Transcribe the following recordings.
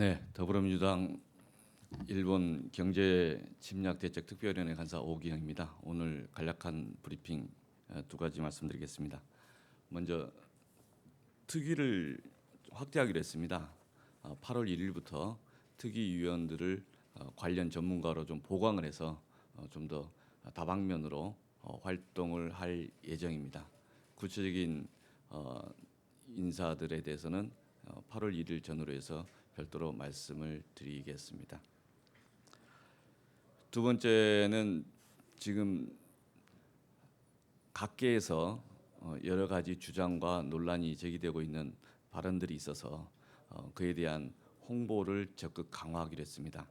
네, 더불어민주당 일본 경제 침략 대책 특별위원회 간사 오기영입니다. 오늘 간략한 브리핑 어, 두 가지 말씀드리겠습니다. 먼저 특위를 확대하기로 했습니다. 어, 8월 1일부터 특위 위원들을 어, 관련 전문가로 좀 보강을 해서 어, 좀더 다방면으로 어, 활동을 할 예정입니다. 구체적인 어, 인사들에 대해서는 어, 8월 1일 전후로 해서 별도로 말씀을 드리겠습니다. 두 번째는 지금 각계에서 어, 여러 가지 주장과 논란이 제기되고 있는 발언들이 있어서 어, 그에 대한 홍보를 적극 강화하기로 했습니다.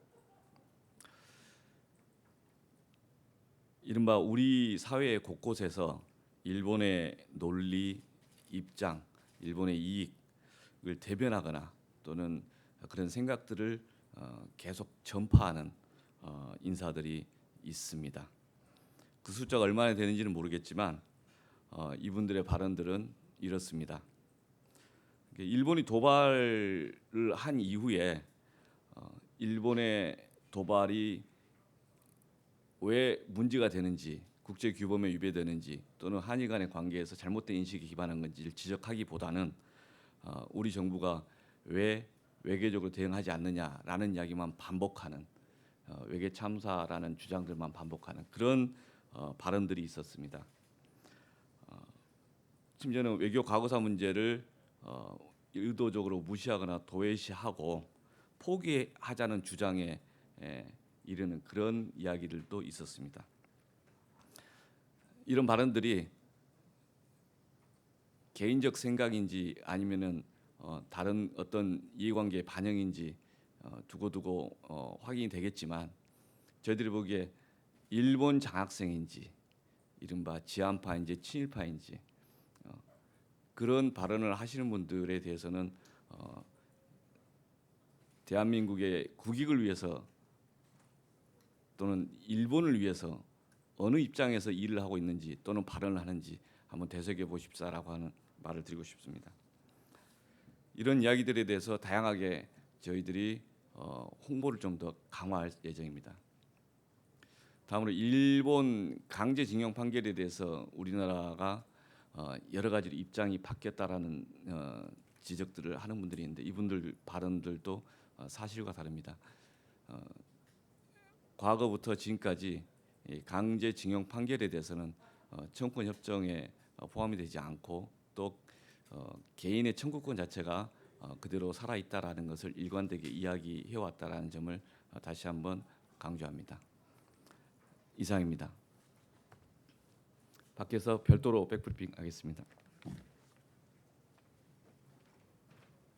이른바 우리 사회 곳곳에서 일본의 논리, 입장, 일본의 이익을 대변하거나 또는 그런 생각들을 어, 계속 전파하는 어, 인사들이 있습니다. 그 숫자가 얼마나 되는지는 모르겠지만 어, 이분들의 발언들은 이렇습니다. 일본이 도발을 한 이후에 어, 일본의 도발이 왜 문제가 되는지 국제 규범에 위배되는지 또는 한일 간의 관계에서 잘못된 인식에 기반한 건지를 지적하기보다는 어, 우리 정부가 왜 외교적으로 대응하지 않느냐라는 이야기만 반복하는 어, 외계 참사라는 주장들만 반복하는 그런 어, 발언들이 있었습니다. 어, 심지어는 외교 과거사 문제를 어, 의도적으로 무시하거나 도외시하고 포기하자는 주장에 에, 이르는 그런 이야기들도 있었습니다. 이런 발언들이 개인적 생각인지 아니면은 어, 다른 어떤 이해관계의 반영인지 어, 두고두고 어, 확인이 되겠지만 저희들이 보기에 일본 장학생인지 이른바 지한파인지 친일파인지 어, 그런 발언을 하시는 분들에 대해서는 어, 대한민국의 국익을 위해서 또는 일본을 위해서 어느 입장에서 일을 하고 있는지 또는 발언을 하는지 한번 되새겨 보십사라고 하는 말을 드리고 싶습니다. 이런 이야기들에 대해서 다양하게 저희들이 어, 홍보를 좀 더 강화할 예정입니다. 다음으로 일본 강제징용 판결에 대해서 우리나라가 어, 여러 가지 입장이 바뀌었다라는 어, 지적들을 하는 분들이 있는데 이분들 발언들도 어, 사실과 다릅니다. 어, 과거부터 지금까지 이 강제징용 판결에 대해서는 어, 청구권 협정에 어, 포함이 되지 않고 또 어, 개인의 청구권 자체가 어, 그대로 살아 있다라는 것을 일관되게 이야기해 왔다라는 점을 어, 다시 한번 강조합니다. 이상입니다. 밖에서 별도로 백브리핑 하겠습니다.